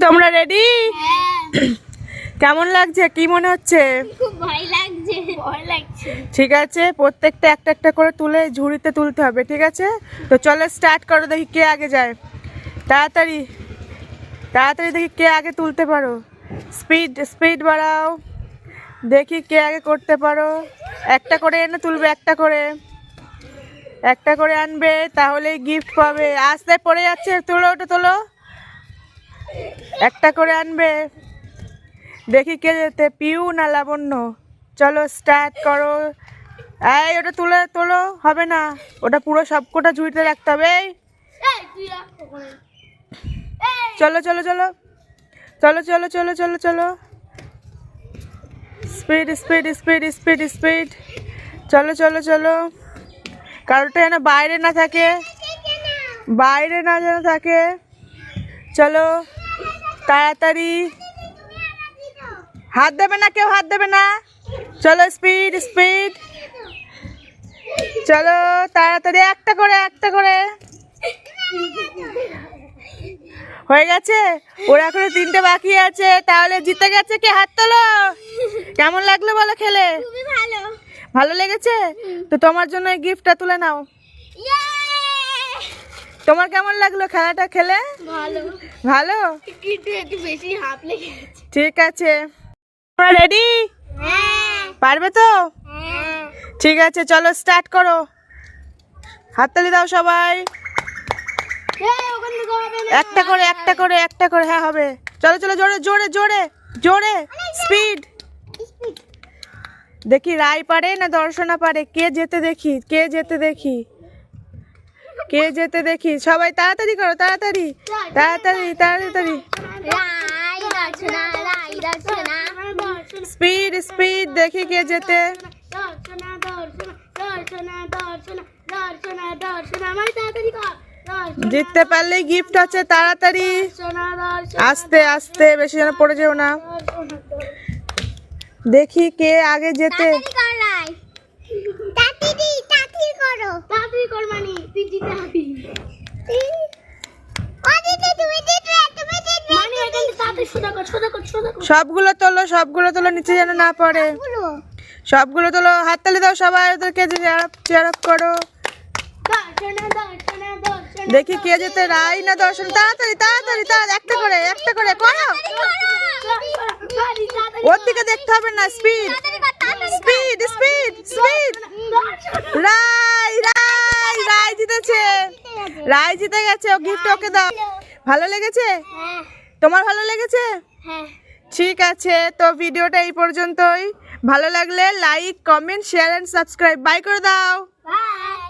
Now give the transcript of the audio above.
তোমরা রেডি হ্যাঁ। কেমন লাগছে? কি মনে হচ্ছে? খুব ভয় লাগছে। ভয় লাগছে। ঠিক আছে প্রত্যেকটা একটা একটা করে তুলে ঝুড়িতে তুলতে হবে ঠিক আছে? তো চলো স্টার্ট করো দেখি কে আগে যায়। তাড়াতাড়ি তাড়াতাড়ি দেখি কে আগে তুলতে পারো। স্পিড স্পিড বাড়াও। দেখি কে আগে করতে পারো। একটা করে এনে তুলবে একটা করে। একটা করে আনবে তাহলেই গিফট পাবে। আস্তে পড়ে যাচ্ছে তোলো ওটা তোলো। একটা করে আনবে। দেখি কে যেতে পিউ না লাবণ্য? চলো স্টার্ট করো। এই ওটা তুলে তোলো হবে না। ওটা পুরো সবকটা ঝুড়িতে রাখতে হবে চলো চলো চলো। চলো চলো চলো চলো চলো। Speed speed speed speed speed চলো চলো চলো। কারোটা যেন বাইরে না থাকে। বাইরে না যেন থাকে। চলো। তাড়াতাড়ি। হাত দেবে না কেউ হাত দেবে না। চলো স্পিড স্পিড চলো তাড়াতাড়ি একটা করে একটা করে। হয়ে গেছে? ওরা এখনও তিনটে বাকি আছে তাহলে জিতে গেছে কে? হাত তোলো। কেমন লাগল বলো খেলে? ভালো। লেগেছে? তো তোমার জন্য গিফটটা তুলে নাও! তোমার কেমন লাগল খেলাটা খেলে? ভালো। ভালো? কিন্তু একটু বেশি হাফ লেগে ঠিক আছে। তোমরা রেডি হ্যাঁ। পারবে তো? হ্যাঁ। ঠিক আছে চলো স্টার্ট করো। হাততালি দাও সবাই। না। একটা করে একটা করে একটা করে হ্যাঁ হবে। চলো চলো জোরে জোরে জোরে জোরে। স্পিড দেখি রায় পারে না দর্শনা পারে? কে যেতে দেখি? কে যেতে দেখি? কে যেতে দেখি? সবাই তাড়াতাড়ি করো, তাড়াতাড়ি। তাড়াতাড়ি তাড়াতাড়ি। স্পিড স্পিড, দেখি কে যেতে। জিততে পারলে গিফট আছে, তাড়াতাড়ি। আস্তে আস্তে, বেশি যেন পড়ে যেও না। দেখি কে আগে যেতে কর রাই তাড়াতাড়ি তাড়াতাড়ি করো তাড়াতাড়ি কর মানি তুই জিতে হবি ও দিদি তুমি জিতবে তুমি জিতবে মানি এখানে তাড়াতাড়ি সোজা কর সোজা কর সবগুলো তোলো সবগুলো তোলো নিচে যেন না পড়ে। সবগুলো তোলো হাততালি দাও সবাই ওদেরকে চেয়ার আপ চেয়ার করো। দেখি কে যেতে রাই না দর্শন। তাড়াতাড়ি তাড়াতাড়ি তাড়াতাড়ি একটা করে একটা করে করো। ওর দিকে দেখতে হবে না স্পিড স্পিড রাই রাই রাই জিতেছে রাই জিতে গেছে ও গিফট ওকে দাও। ভালো লেগেছে? হ্যাঁ। তোমার ভালো লেগেছে? হ্যাঁ। ঠিক আছে তো ভিডিওটা এই পর্যন্তই। ভালো লাগলে like comment share and subscribe by করে দাও। বাই